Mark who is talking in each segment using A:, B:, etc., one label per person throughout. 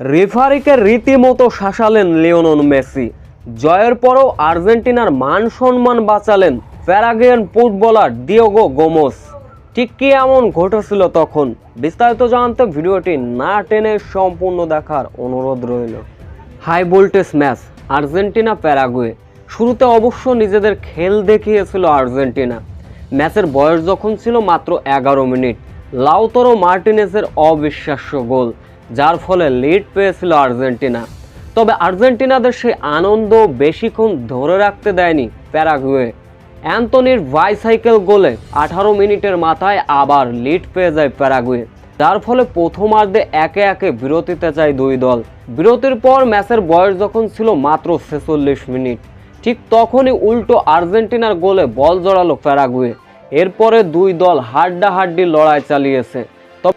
A: রেফারিকে রীতিমতো শাসালেন লিওনন মেসি। জয়ের পরও আর্জেন্টিনার মান সম্মান বাঁচালেন প্যারাগিয়ান ফুটবলার দিওগো গোমোস। ঠিক কি এমন ঘটেছিল তখন? বিস্তারিত জানতে ভিডিওটি না টেনে সম্পূর্ণ দেখার অনুরোধ রইল। High voltage match, Argentina Paraguay. শুরুতে অবশ্য নিজেদের খেল দেখিয়েছিল আর্জেন্টিনা। ম্যাচের বয়স যখন ছিল মাত্র এগারো মিনিট, লাউতরো মার্টিনেসের অবিশ্বাস্য গোল। যার ফলে লিড পেয়েছিল আর্জেন্টিনা। তবে আর্জেন্টিনাদের সেই আনন্দ বেশিক্ষণ ধরে রাখতে দেয়নি প্যারাগুয়ে। অ্যান্টনির বাইসাইকেল গোলে আঠারো মিনিটের মাথায় আবার লিড পেয়ে যায় প্যারাগুয়ে। যার ফলে প্রথমার্ধে একে একে বিরতিতে যায় দুই দল। বিরতির পর ম্যাচের বয়স যখন ছিল মাত্র ছেচল্লিশ মিনিট, ঠিক তখনই উল্টো আর্জেন্টিনার গোলে বল জড়ালো প্যারাগুয়ে। এরপরে দুই দল হাড্ডাহাড্ডি লড়াই চালিয়েছে।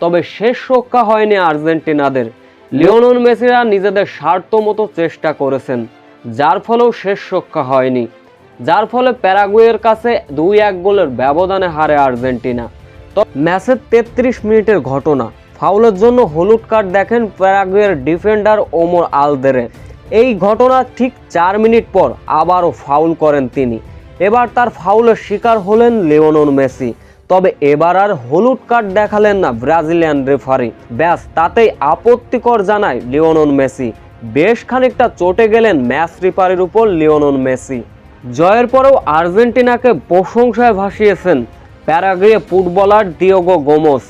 A: তবে শেষ রক্ষা হয়নি আর্জেন্টিনাদের। লিওনন মেসিরা নিজেদের স্বার্থ মতো চেষ্টা করেছেন, যার ফলেও শেষ রক্ষা হয়নি। যার ফলে প্যারাগুয়ের কাছে দুই এক গোলের ব্যবধানে হারে আর্জেন্টিনা। তো ম্যাচের তেত্রিশ মিনিটের ঘটনা। ফাউলের জন্য হলুদ কার্ড দেখেন প্যারাগুয়ের ডিফেন্ডার ওমর আলদেরে। এই ঘটনা ঠিক চার মিনিট পর আবারও ফাউল করেন তিনি। এবার তার ফাউলের শিকার হলেন লিওনন মেসি। তবে এবার আর হলুদ কার্ড দেখালেন না ব্রাজিলিয়ান রেফারি। ব্যাস, তাতেই আপত্তিকর জানায় লিওনন মেসি। বেশ খানিকটা চটে গেলেন ম্যাচ রিফারির উপর লিওনন মেসি। জয়ের পরেও আর্জেন্টিনাকে প্রশংসায় ভাসিয়েছেন প্যারাগুয়ে ফুটবলার দিওগো গোমোস।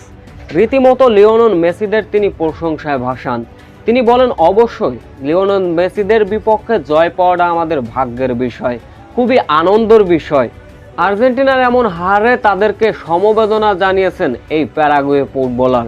A: রীতিমতো লিওনন মেসিদের তিনি প্রশংসায় ভাসান। তিনি বলেন, অবশ্যই লিওনন মেসিদের বিপক্ষে জয় পাওয়াটা আমাদের ভাগ্যের বিষয়। খুবই আনন্দের বিষয়। আর্জেন্টিনার এমন হারে তাদেরকে সমবেদনা জানিয়েছেন এই প্যারাগুয়ে ফুটবলার।